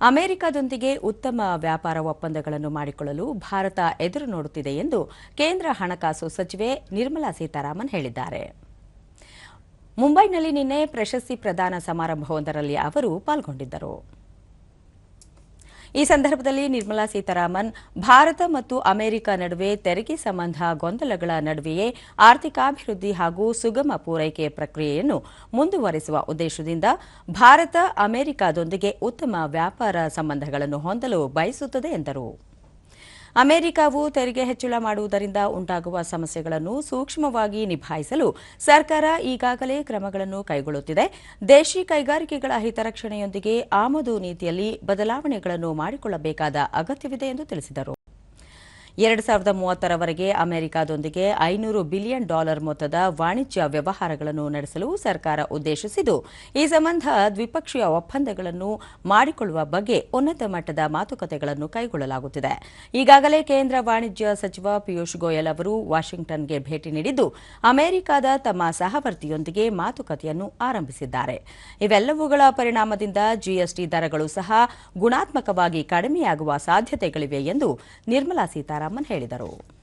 ಅಮೆರಿಕದೊಂದಿಗೆ ಉತ್ತಮ ವ್ಯಾಪಾರ ಒಪ್ಪಂದಗಳನ್ನು ಮಾಡಿಕೊಳ್ಳಲು ಭಾರತ ಎದುರು ನೋಡುತ್ತಿದೆ ಎಂದು ಕೇಂದ್ರ ಹಣಕಾಸು ಸಚಿವೆ ನಿರ್ಮಲಾ ಸೀತಾರಾಮನ್ ಹೇಳಿದ್ದಾರೆ. ಮುಂಬೈನಲ್ಲಿ ನಿನ್ನೆ ಪ್ರಶಸ್ತಿ ಪ್ರದಾನ ಸಮಾರಂಭವೊಂದರಲ್ಲಿ ಅವರು ಪಾಲ್ಗೊಂಡಿದ್ದರು. ಈ ಸಂದರ್ಭದಲ್ಲಿ ನಿರ್ಮಲಾ ಸೀತಾರಾಮನ್, ಭಾರತ ಮತ್ತು ಅಮೆರಿಕ ನಡುವೆ ತೆರಿಗೆ ಸಂಬಂಧ ಗೊಂದಲಗಳ ನಡುವೆಯೇ ಆರ್ಥಿಕಾಭಿವೃದ್ಧಿ ಹಾಗೂ ಸುಗಮ ಪೂರೈಕೆ ಪ್ರಕ್ರಿಯೆಯನ್ನು ಮುಂದುವರೆಸುವ ಉದ್ದೇಶದಿಂದ ಭಾರತ ಅಮೆರಿಕದೊಂದಿಗೆ ಉತ್ತಮ ವ್ಯಾಪಾರ ಸಂಬಂಧಗಳನ್ನು ಹೊಂದಲು ಬಯಸುತ್ತದೆ ಎಂದರು. ಅಮೆರಿಕವು ತೆರಿಗೆ ಹೆಚ್ಚಳ ಮಾಡುವುದರಿಂದ ಉಂಟಾಗುವ ಸಮಸ್ಯೆಗಳನ್ನು ಸೂಕ್ಷ್ಮವಾಗಿ ನಿಭಾಯಿಸಲು ಸರ್ಕಾರ ಈಗಾಗಲೇ ಕ್ರಮಗಳನ್ನು ಕೈಗೊಳ್ಳುತ್ತಿದೆ. ದೇಶಿ ಕೈಗಾರಿಕೆಗಳ ಹಿತರಕ್ಷಣೆಯೊಂದಿಗೆ ಆಮದು ನೀತಿಯಲ್ಲಿ ಬದಲಾವಣೆಗಳನ್ನು ಮಾಡಿಕೊಳ್ಳಬೇಕಾದ ಅಗತ್ಯವಿದೆ ಎಂದು ತಿಳಿಸಿದರು. ಎರಡು ಸಾವಿರದ ಮೂವತ್ತರವರೆಗೆ ಅಮೆರಿಕದೊಂದಿಗೆ ಐನೂರು ಬಿಲಿಯನ್ ಡಾಲರ್ ಮೊತ್ತದ ವಾಣಿಜ್ಯ ವ್ಯವಹಾರಗಳನ್ನು ನಡೆಸಲು ಸರ್ಕಾರ ಉದ್ದೇಶಿಸಿದ್ದು, ಈ ಸಂಬಂಧ ದ್ವಿಪಕ್ಷೀಯ ಒಪ್ಪಂದಗಳನ್ನು ಮಾಡಿಕೊಳ್ಳುವ ಬಗ್ಗೆ ಉನ್ನತ ಮಟ್ಟದ ಮಾತುಕತೆಗಳನ್ನು ಕೈಗೊಳ್ಳಲಾಗುತ್ತಿದೆ. ಈಗಾಗಲೇ ಕೇಂದ್ರ ವಾಣಿಜ್ಯ ಸಚಿವ ಪಿಯೂಷ್ ಗೋಯಲ್ ಅವರು ವಾಷಿಂಗ್ಟನ್ಗೆ ಭೇಟಿ ನೀಡಿದ್ದು, ಅಮೆರಿಕದ ತಮ್ಮ ಸಹವರ್ತಿಯೊಂದಿಗೆ ಮಾತುಕತೆಯನ್ನು ಆರಂಭಿಸಿದ್ದಾರೆ. ಇವೆಲ್ಲವುಗಳ ಪರಿಣಾಮದಿಂದ ಜಿಎಸ್ಟಿ ದರಗಳು ಸಹ ಗುಣಾತ್ಮಕವಾಗಿ ಕಡಿಮೆಯಾಗುವ ಸಾಧ್ಯತೆಗಳಿವೆ ಎಂದು ನಿರ್ಮಲಾ ಸೀತಾರಾಮನ್ ಹೇಳಿದರು.